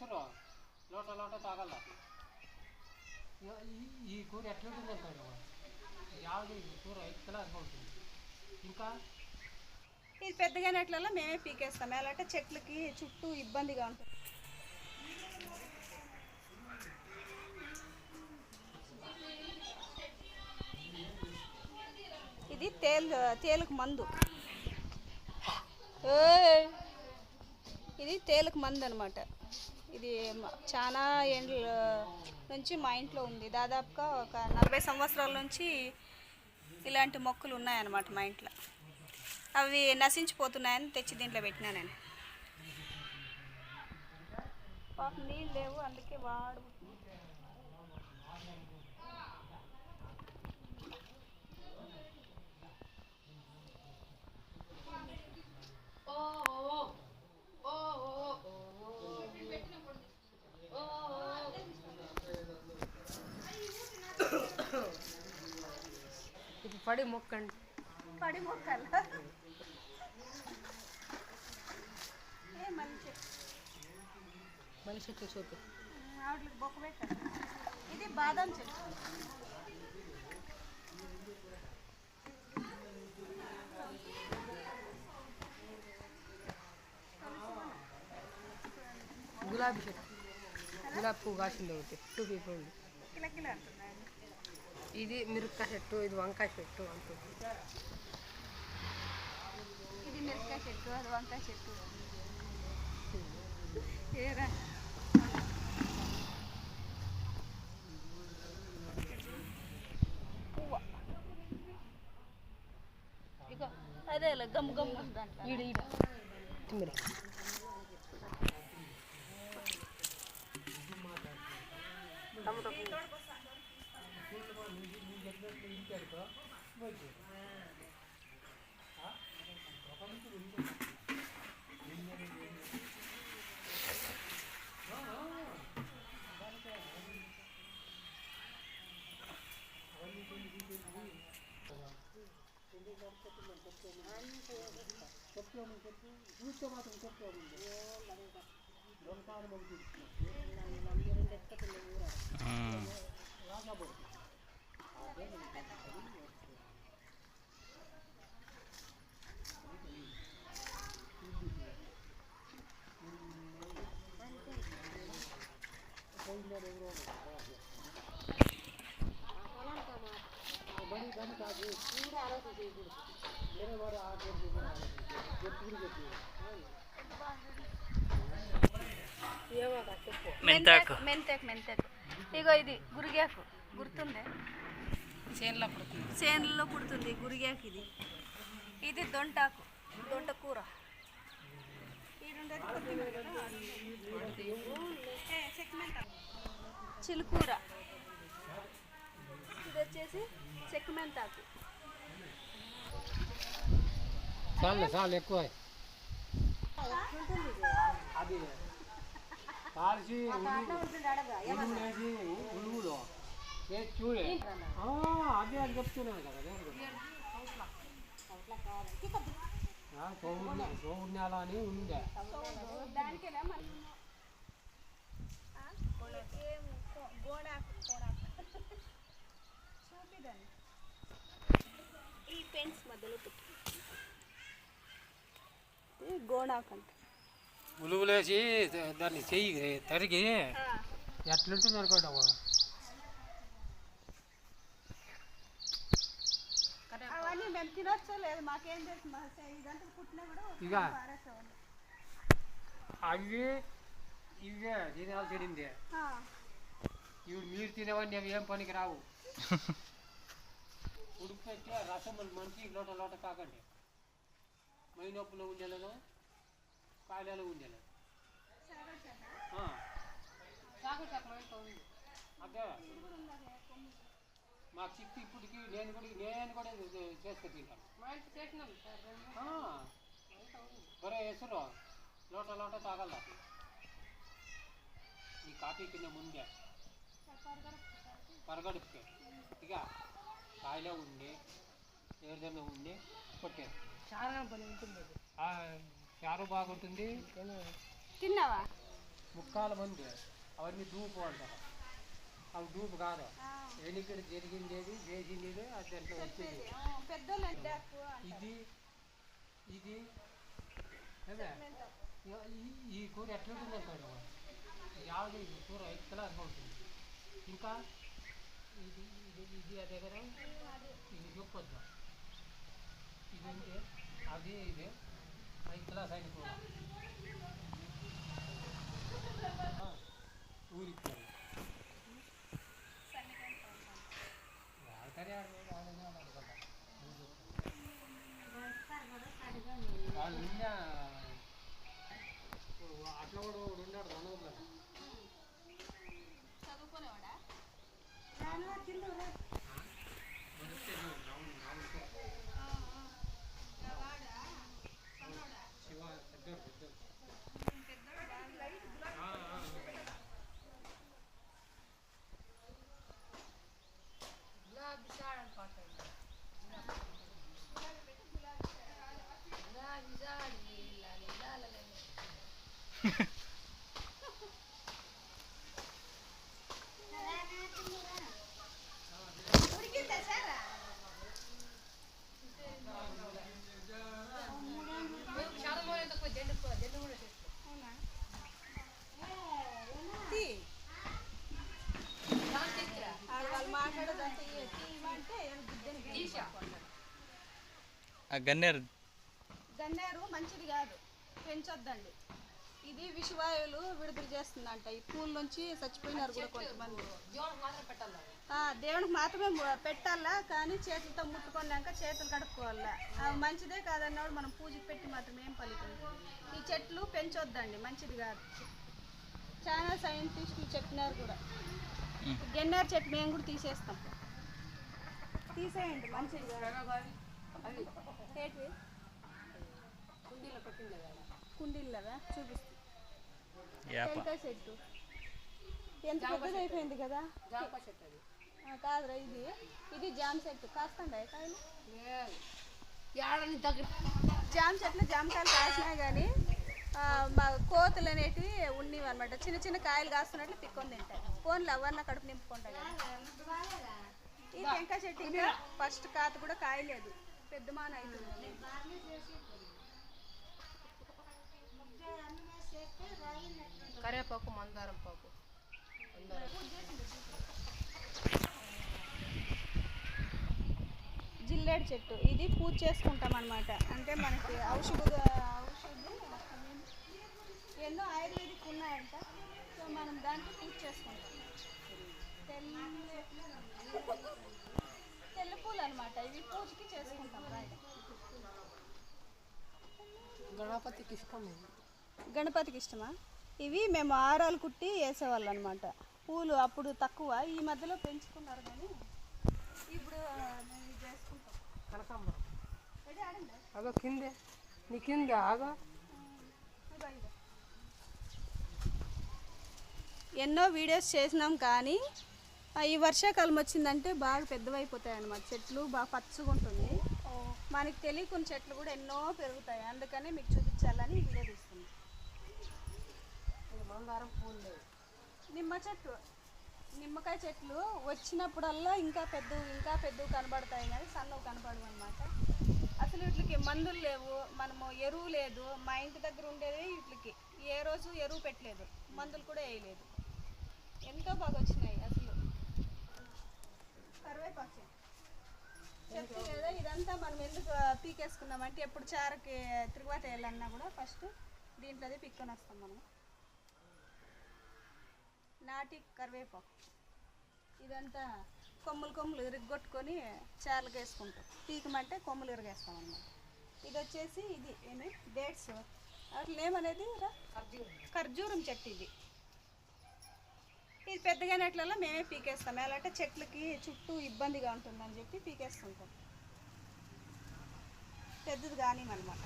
వేసురు లోట లోట తాగల ఈ కూర ఎట్లుంటుంది అంటాడు యావది కూర ఎక్కలా అనుకుంటుంది? ఇంకా? ఇది పెద్దగా నెట్లలో మేమే పీకేస్తాం. ఎలా అంటే చెట్లకి చుట్టూ ఇబ్బందిగా ఉంటుంది ఇది తేలు తేలుకు మందు. ఇది తేలుకు మందు అనమాట ఇది చాలా ఏండ్ల నుంచి మా ఇంట్లో ఉంది. దాదాపుగా ఒక నలభై సంవత్సరాల నుంచి ఇలాంటి మొక్కలు ఉన్నాయన్నమాట మా ఇంట్లో. అవి నశించిపోతున్నాయని తెచ్చి దీంట్లో పెట్టినా నేను. పాపం నీళ్ళు లేవు అందుకే వాడు పడి మొక్కండి పడి మొక్కలు ఏ మంచి మనిషి ఎట్లా చూపి వాటికి బొక్క ఇది బాదం చెట్టు. గులాబీ చెట్టు. గులాబీ పువ్వు కాసింది ఒకటి. చూపి ఇప్పుడు కిలకిల అంటున్నాయి. ఇది మిరపకాయ చెట్టు ఇది వంకాయ చెట్టు అంటుంది. ఇది మిరపకాయ చెట్టు అది వంకాయ చెట్టు. ఏరా? అదే గమ్ గమ్ దాంట్లో 음. మెంతాకు. మెంతాకు మెంతాకు ఇగో ఇది గురిగాకు గుర్తుందే? చేనులో పడుతుంది. చేనులో పుడుతుంది గురిగాకు ఇది. ఇది దొంటాకు దొంట కూర ఈడుండేది కొత్తిమీర కదా. ఏ, చెక్కుమెంతాకు. చిలుకూర ఇది వచ్చేసి చెక్కుమెంతాకు చాలు చాలు ఎక్కువ. అది కాల్చి ఉలువు వేసి ఉలువులో వేసి చూడే. ఆ, అదే అని చెప్తున్నాను కదా అని ఉండే. దానికేనా గోడాకు గోడాకు చూపిదాన్ని ఈ పెన్స్ మధ్యలో పెట్టు ఇది గోడాకు అంట ఉలువులేసి దాన్ని చెయ్యి తరిగి ఎట్లుంటుంది అనుకోండి అవన్నీ మేము తినొచ్చో లేదు మాకేం తెలుసు మా సై- ఇదంతా పుట్టినా కూడా ఇక. పారేసేవాళ్ళం. అవి ఇవే తినాల్సింది ఆ, ఇవి మీరు తినేవాడిని అవి ఏం పనికి రావు. ఉడికితే రసములు మంచి లోట లోట కాకండి. మై నొప్పులో ఉండేలేదు కాయలలో ఉండేలేదు అదే. మాకు చిక్కి ఇప్పటికి నేను కూడా నేను కూడా చేసుకు తింటాను. బరే ఎసులో లోట లోట తాగల ఈ కాఫీ కింద ముందే. పరగడుపుకే. ఇక కాయలో ఉండి ఎవరిదైనా ఉండి కొట్టారు చారు బాగుంటుంది. తిన్నావా? ముక్కాల మంది. అవన్నీ దూపు అంటారు. అవి దూపు కాదు. వెనుకడు జరిగిండేది చేసిండేది అది అట్లా వచ్చేది. ఇది ఇది ఈ- కూర ఎట్లా ఉంటుంది అంటాడు యాభై ఈ కూర ఎట్లా ఉంటుంది ఇంకా ఇది ఇది దగ్గర ఇది చెప్పొద్దాం ఇది ఉంటే అది ఇది. రైతుల సైడ్ ఊరికి ఆడతారే ఆడలేదు ఆడనే ఆడకుండా వాళ్ళు అట్లా కూడా ఒకడు ఉన్నాడు మనోళ్ళు Allah kill her. గన్నేరు. గన్నేరు మంచిది కాదు. పెంచొద్దండి. ఇది విషవాయువులు విడుదల చేస్తుందంట. ఈ పూల నుంచి చచ్చిపోయినారు కూడా కొంతమంది. దేవునికి మాత్రమే పెట్టాలా? కానీ చేతులతో ముట్టుకున్నాక చేతులు కడుక్కోవాలా? అవి మంచిదే కాదన్నవాడు మనం పూజకి పెట్టి మాత్రం ఏం ఫలితం? ఈ చెట్లు పెంచొద్దండి. మంచిది కాదు. చాలా సైంటిస్టులు చెప్పినారు కూడా. గన్నేరు చెట్టు మేము కూడా తీసేస్తాం. తీసేయండి. మంచిది కాదు. అవి ఏంటివి కుండీలో పెట్టింది కదా కుండీల్లవా చూపిస్తాం. యాప. టెంకాయ చెట్టు. ఎంత పెద్దది అయిపోయింది కదా? జామకాయ చెట్టు అది. ఆ, కాదురా ఇది. ఇది జామ చెట్టు. కాస్తండా కాయలు. ఏడని దగ్గర జామ చెట్లు జామకాయలు కాసినా కానీ మా కోతులు అనేటివి ఉన్నవి అనమాట చిన్న చిన్న కాయలు కాస్తున్నట్లు పిక్కొని తింటాయి. ఫోన్లు ఎవరన్నా కడుపు నింపుకుంటాయి కదా. ఈ టెంకాయ చెట్టు ఇంకా ఫస్ట్ కాత కూడా కాయలేదు. పెద్ద మాన అవుతుంది. కరివేపాకు మందారం పాకు. జిల్లేడు చెట్టు. ఇది పూజ చేసుకుంటాం అనమాట అంటే మనకి ఔషధ ఔషధి ఎన్నో ఆయుర్వేదిక్ ఉన్నాయంట. సో మనం దాంట్లో పూజ చేసుకుంటాం. తెల్ల పూలు అనమాట ఇవి పూజకి చేసుకుంటాం గణపతికి ఇష్టం. గణపతికి ఇష్టమా? ఇవి మేము ఆరాలు కుట్టి వేసేవాళ్ళు అనమాట పూలు అప్పుడు తక్కువ ఈ మధ్యలో పెంచుకున్నారు కానీ ఇప్పుడు చేసుకుంటాం. కనకాంబరం. అగో కిందే. నీ కింద ఆగో. ఎన్నో వీడియోస్ చేసినాం కానీ ఈ వర్షాకాలం వచ్చిందంటే బాగా పెద్దవైపోతాయి అన్నమాట చెట్లు బాగా పచ్చగా ఉంటుంది. మనకి తెలియకున్న చెట్లు కూడా ఎన్నో పెరుగుతాయి. అందుకని మీకు చూపించాలని వీడియో లేవు. నిమ్మ చెట్టు. నిమ్మకాయ చెట్లు వచ్చినప్పుడల్లా ఇంకా పెద్ద ఇంకా పెద్ద కనబడతాయి కానీ సన్నవి కనబడవు అనమాట అసలు వీటికి మందులు లేవు. మనము ఎరువు లేదు. మా ఇంటి దగ్గర ఉండేది వీటికి. ఏ రోజు ఎరువు పెట్టలేదు. మందులు కూడా వేయలేదు. ఎంతో బాగా వచ్చినాయి. కరివేపాకు చెప్తే కదా ఇదంతా మనం ఎందుకు పీకేసుకున్నాం? పీకేసుకున్నామంటే ఎప్పుడు చారకి తిరుగుబాటు వేయాలన్నా కూడా ఫస్ట్ దీంట్లో పిక్కొని వస్తాం మనం నాటి కరివేపాకు ఇదంతా కొమ్ములు కొమ్ములు ఇరుగ్గొట్టుకొని చార్లకు వేసుకుంటాం. పీకమంటే కొమ్ములు ఇరగేస్తాం అన్నమాట. ఇది వచ్చేసి ఇది ఏమి డేట్స్. అట్లా ఏమనేది ఖర్జూరం. ఖర్జూరం చెట్టు ఇది. ఇది పెద్దగైనట్లలో మేమే పీకేస్తాం. ఎలా అంటే చెట్లకి చుట్టూ ఇబ్బందిగా ఉంటుందని చెప్పి పీకేస్తుంటాం. పెద్దది కానీ అనమాట